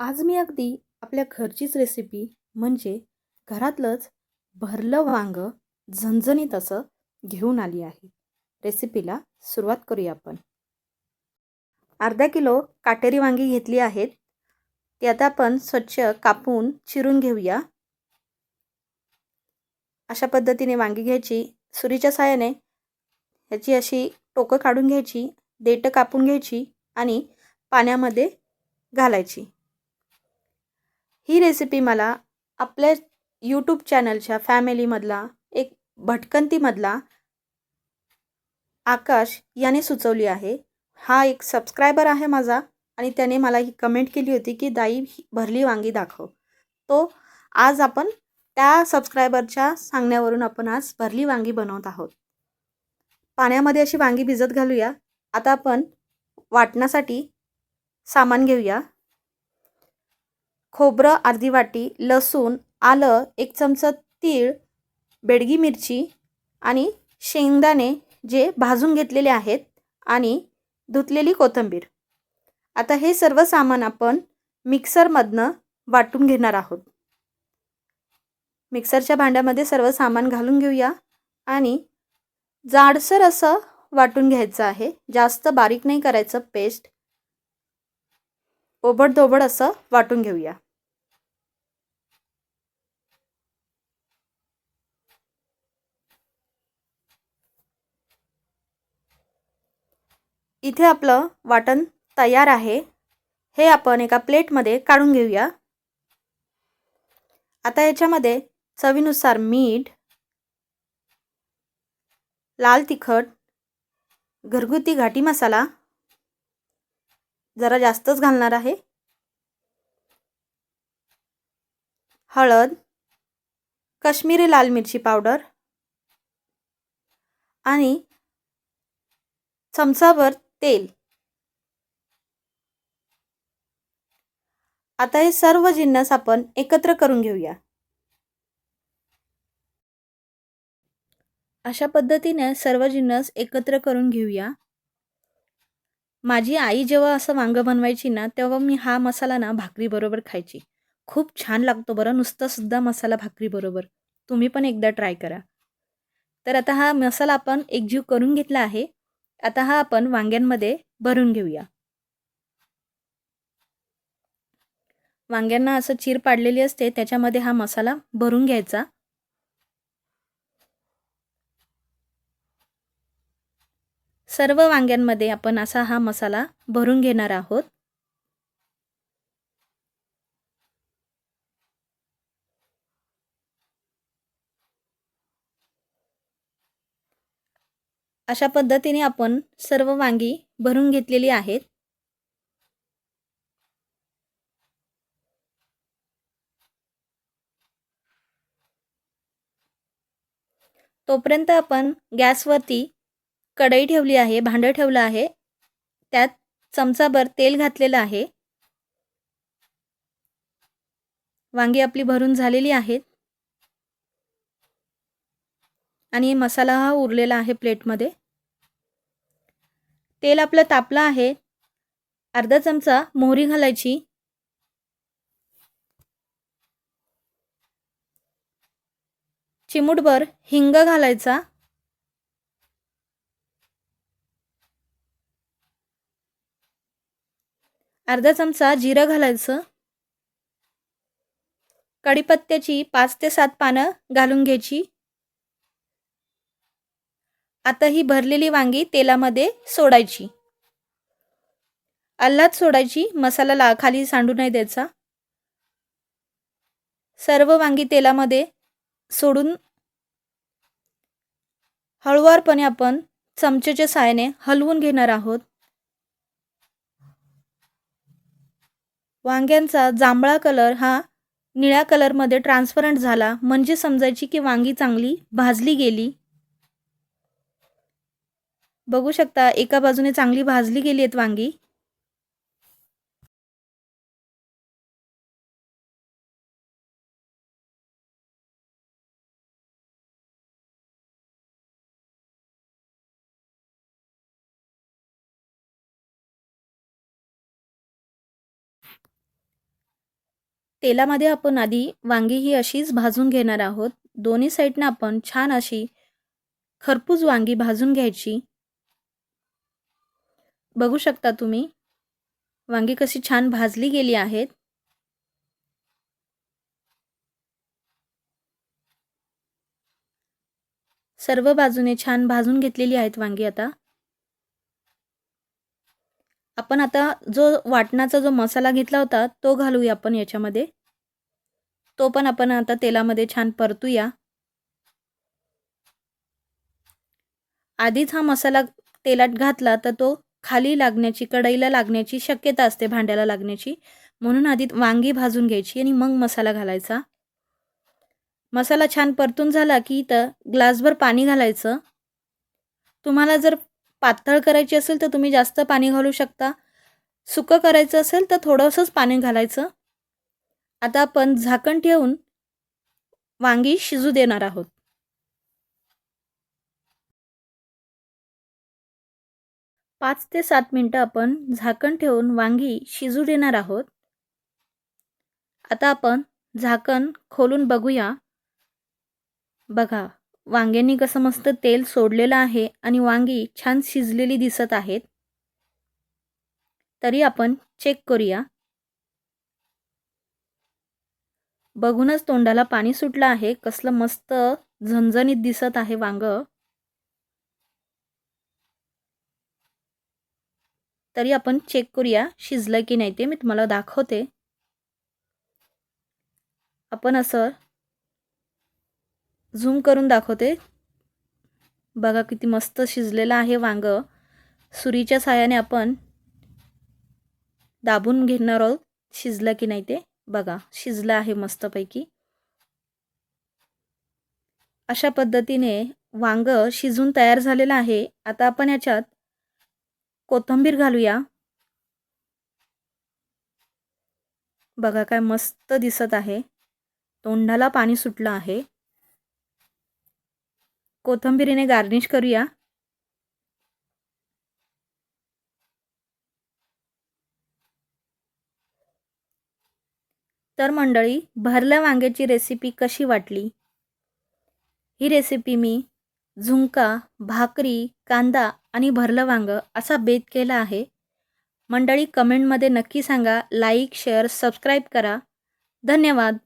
आज मी अगदी आपल्या घरचीच रेसिपी म्हणजे घरातलंच भरलं वांगं झणझणीत असं घेऊन आली आहे. रेसिपीला सुरुवात करूया आपण. अर्धा किलो काटेरी वांगी घेतली आहेत. ती आता आपण स्वच्छ कापून चिरून घेऊया. अशा पद्धतीने वांगी घ्यायची. सुरीच्या साहाय्याने ह्याची अशी टोकं काढून घ्यायची. देठं कापून घ्यायची आणि पाण्यामध्ये घालायची. ही रेसिपी मला आपल्या यूट्यूब चॅनलच्या फॅमिलीमधला एक भटकंतीमधला आकाश याने सुचवली आहे. हा एक सबस्क्रायबर आहे माझा आणि त्याने मला ही कमेंट केली होती की दाई भरली वांगी दाखव. तो आज आपण त्या सबस्क्रायबरच्या सांगण्यावरून आपण आज भरली वांगी बनवत आहोत. पाण्यामध्ये अशी वांगी भिजत घालूया. आता आपण वाटण्यासाठी सामान घेऊया. खोबरं अर्धी वाटी लसूण आलं एक चमचा तीळ बेडगी मिरची आणि शेंगदाणे जे भाजून घेतलेले आहेत आणि धुतलेली कोथिंबीर. आता हे सर्व सामान आपण मिक्सरमधनं वाटून घेणार आहोत. मिक्सरच्या भांड्यामध्ये सर्व सामान घालून घेऊया आणि जाडसर असं वाटून घ्यायचं आहे. जास्त बारीक नाही करायचं पेस्ट ओबड असं वाटून घेऊया. इथे आपलं वाटण तयार आहे. हे आपण एका प्लेटमध्ये काढून घेऊया. आता याच्यामध्ये चवीनुसार मीठ लाल तिखट घरगुती घाटी मसाला जरा जास्तच घालणार आहे. हळद कश्मीरी लाल मिरची पावडर आणि चमचाभर तेल. आता हे सर्व जिन्नस आपण एकत्र करून घेऊया. अशा पद्धतीने सर्व जिन्नस एकत्र करून घेऊया. माझी आई जेव्हा असं वांगं बनवायची ना तेव्हा मी हा मसाला ना भाकरीबरोबर खायची. खूप छान लागतो बरं नुसतासुद्धा मसाला भाकरीबरोबर तुम्ही पण एकदा ट्राय करा. तर आता हा मसाला आपण एकजीव करून घेतला आहे. आता हा आपण वांग्यांमध्ये भरून घेऊया. वांग्यांना असं चीर पाडलेली असते त्याच्यामध्ये हा मसाला भरून घ्यायचा. सर्व वांग्यांमध्ये आपण असा हा मसाला भरून घेणार आहोत. अशा पद्धतीने आपण सर्व वांगी भरून घेतलेली आहेत. तोपर्यंत आपण गॅसवरती कढई ठेवली आहे भांडं ठेवलं आहे. त्यात चमचाभर तेल घातलेलं आहे. वांगी आपली भरून झालेली आहेत. आणि मसाला हा उरलेला आहे प्लेटमध्ये. तेल आपलं तापलं आहे. अर्धा चमचा मोहरी घालायची. चिमूटभर हिंग घालायचा. अर्धा चमचा जिरं घालायचं. कढीपत्त्याची पाच ते सात पानं घालून घ्यायची. आता ही भरलेली वांगी तेलामध्ये सोडायची. अल्लाद सोडायची मसाला ला खाली सांडू नाही द्यायचा. सर्व वांगी तेलामध्ये सोडून हळुवारपणे आपण चमचेच्या साहाय्याने हलवून घेणार आहोत. वांग्यांचा जांभळा कलर हा निळ्या कलरमध्ये ट्रान्सपरंट झाला. म्हणजे समजायची की वांगी चांगली भाजली गेली. बघू शकता एका बाजूने चांगली भाजली गेली आहेत वांगी. तेलामध्ये आपण आधी वांगी ही अशीच भाजून घेणार आहोत. दोन्ही साईडनं आपण छान अशी खरपूस वांगी भाजून घ्यायची. बघू शकता तुम्ही वांगी कशी छान भाजली गेली आहेत. सर्व बाजूने छान भाजून घेतलेली आहेत वांगी आता. आपण आता जो वाटणाचा जो मसाला घेतला होता तो घालूया आपण याच्यामध्ये. तो पण आपण आता तेलामध्ये छान परतूया. आधीच हा मसाला तेलात घातला तर तो खाली लागण्याची कढईला लागण्याची शक्यता असते भांड्याला लागण्याची. म्हणून आधी वांगी भाजून घ्यायची आणि मग मसाला घालायचा. मसाला छान परतून झाला की इथं ग्लासभर पाणी घालायचं. तुम्हाला जर पातळ करायची असेल तर तुम्ही जास्त पाणी घालू शकता. सुकं करायचं असेल तर थोडंसंच पाणी घालायचं. आता आपण झाकण ठेवून वांगी शिजू देणार आहोत. पाच ते सात मिनटं आपण झाकण ठेवून वांगी शिजू देणार आहोत. आता आपण झाकण खोलून बघूया. बघा वांग्यांनी कसं मस्त तेल सोडलेलं आहे आणि वांगी छान शिजलेली दिसत आहेत. तरी आपण चेक करूया. बघूनच तोंडाला पाणी सुटलं आहे. कसलं मस्त झणझणीत दिसत आहे वांग. तरी आपण चेक करूया शिजलं की नाही ते मी तुम्हाला दाखवते. आपण असं झूम करून दाखवते. बघा किती मस्त शिजलेलं आहे वांग. सुरीच्या साहाय्याने आपण दाबून घेणार आहोत. शिजलं की नाही ते? बघा शिजलं आहे मस्तपैकी. अशा पद्धतीने वांग शिजून तयार झालेलं आहे. आता आपण याच्यात कोथिंबीर घालूया. बघा काय मस्त दिसत आहे. तोंडाला पाणी सुटलं आहे. कोथंबिरीने गार्निश करूया. तर मंडळी भरल्या वांग्याची रेसिपी कशी वाटली? ही रेसिपी मी झुंका भाकरी कांदा आणि भरलं वांग असा बेत केला आहे. मंडळी कमेंटमध्ये नक्की सांगा. लाईक शेअर सबस्क्राईब करा. धन्यवाद.